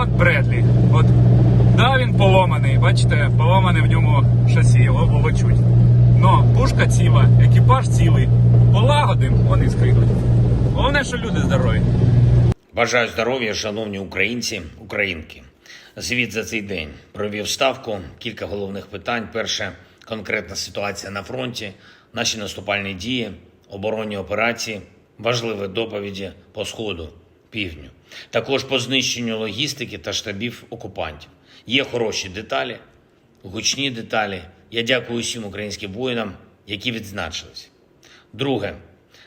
от Бредлі. От, да, він поломаний, бачите, поломане в ньому шасі, його було чуть. Но пушка ціла, екіпаж цілий. Полагодим, вони скринуть. Головне, що люди здорові. Бажаю здоров'я, шановні українці, українки. Звіт за цей день провів ставку. Кілька головних питань. Перше конкретна ситуація на фронті, наші наступальні дії, оборонні операції, важливі доповіді по сходу, півдню. Також по знищенню логістики та штабів окупантів. Є хороші деталі, гучні деталі. Я дякую усім українським воїнам, які відзначились. Друге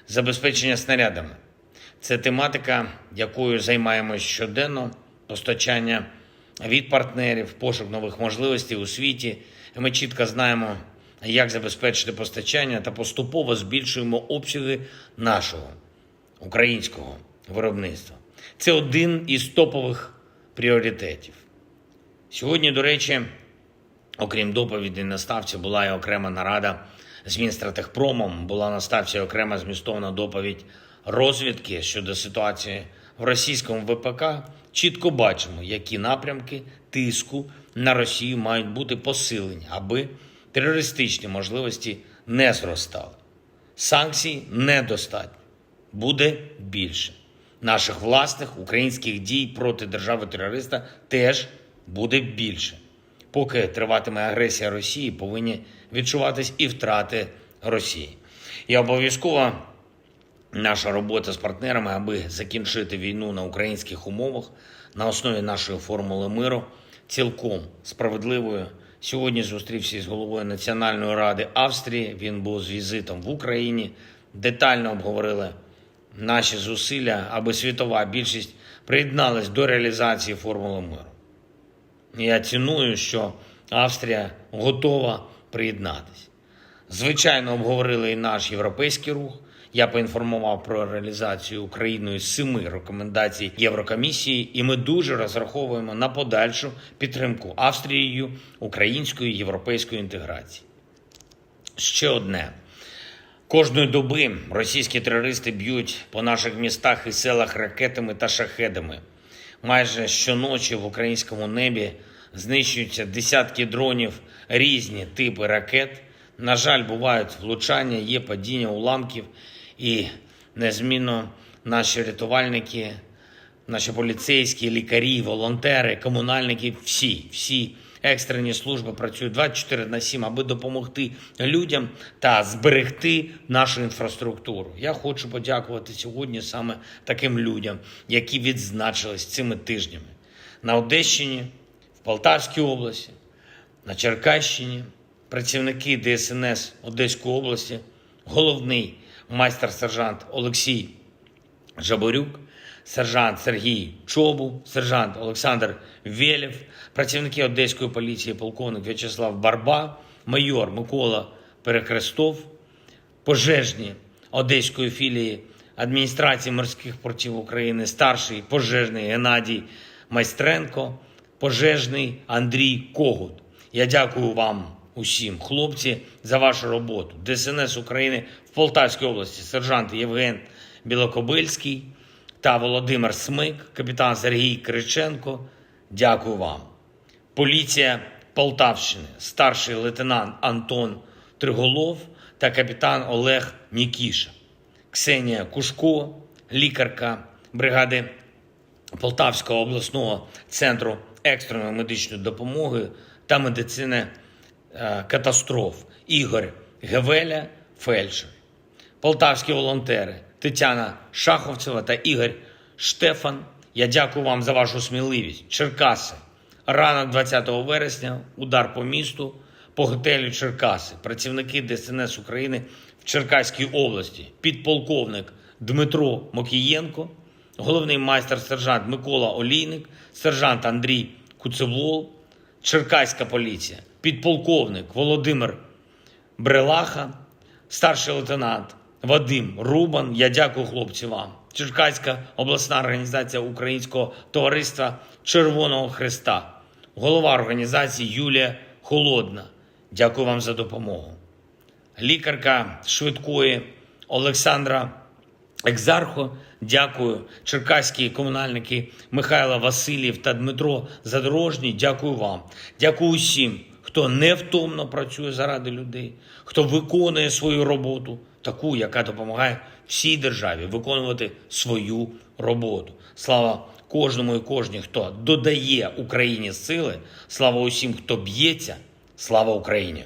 забезпечення снарядами. Це тематика, якою займаємось щоденно, постачання від партнерів, пошук нових можливостей у світі. Ми чітко знаємо, як забезпечити постачання та поступово збільшуємо обсяги нашого українського виробництва. Це один із топових пріоритетів. Сьогодні, до речі, Окрім доповіді на ставці, була і окрема нарада з Мінстратехпромом, була на ставці окрема змістовна доповідь розвідки щодо ситуації в російському ВПК. Чітко бачимо, які напрямки тиску на Росію мають бути посилені, аби терористичні можливості не зростали. Санкцій недостатньо, буде більше. Наших власних українських дій проти держави-терориста теж буде більше. Поки триватиме агресія Росії, повинні відчуватись і втрати Росії. І обов'язково наша робота з партнерами, аби закінчити війну на українських умовах на основі нашої формули миру, цілком справедливою. Сьогодні зустрівся з головою Національної ради Австрії. Він був з візитом в Україні. Детально обговорили наші зусилля, аби світова більшість приєдналась до реалізації формули миру. Я ціную, що Австрія готова приєднатися. Звичайно, обговорили і наш європейський рух. Я поінформував про реалізацію Україною семи рекомендацій Єврокомісії, і ми дуже розраховуємо на подальшу підтримку Австрією української європейської інтеграції. Ще одне. Кожної доби російські терористи б'ють по наших містах і селах ракетами та шахедами. Майже щоночі в українському небі знищуються десятки дронів, різні типи ракет. На жаль, бувають влучання, є падіння уламків, і незмінно наші рятувальники, наші поліцейські, лікарі, волонтери, комунальники, всі, всі екстрені служби працюють 24 на 7, аби допомогти людям та зберегти нашу інфраструктуру. Я хочу подякувати сьогодні саме таким людям, які відзначились цими тижнями на Одещині, в Полтавській області, на Черкащині, працівники ДСНС Одеської області, головний майстер-сержант Олексій Жаборюк, сержант Сергій Чобу, сержант Олександр Велєв, працівники Одеської поліції, полковник В'ячеслав Барба, майор Микола Перекрестов, пожежні Одеської філії адміністрації морських портів України, старший пожежний Геннадій Майстренко, пожежний Андрій Когут. Я дякую вам усім, хлопці, за вашу роботу. ДСНС України в Полтавській області, сержант Євген Білокобильський та Володимир Смик, капітан Сергій Криченко. Дякую вам. Поліція Полтавщини, старший лейтенант Антон Триголов та капітан Олег Нікіша, Ксенія Кушко, лікарка бригади Полтавського обласного центру екстреної медичної допомоги та медицини е, катастроф Ігор Гевеля, фельдшер. Полтавські волонтери Тетяна Шаховцева та Ігор Штефан. Я дякую вам за вашу сміливість. Черкаси. Ранок 20 вересня, удар по місту, по готелю Черкаси. Працівники ДСНС України в Черкаській області. Підполковник Дмитро Мокієнко, головний майстер-сержант Микола Олійник, сержант Андрій Куцевол, Черкаська поліція, підполковник Володимир Брелаха, старший лейтенант Вадим Рубан. Я дякую хлопці вам. Черкаська обласна організація Українського товариства Червоного Христа, голова організації Юлія Холодна. Дякую вам за допомогу. Лікарка швидкої Олександра Екзархо. Дякую, черкаські комунальники Михайло Васильєв та Дмитро Задорожній. Дякую вам. Дякую усім, хто невтомно працює заради людей, хто виконує свою роботу, таку, яка допомагає всій державі виконувати свою роботу. Слава кожному і кожній, хто додає Україні сили. Слава усім, хто б'ється. Слава Україні!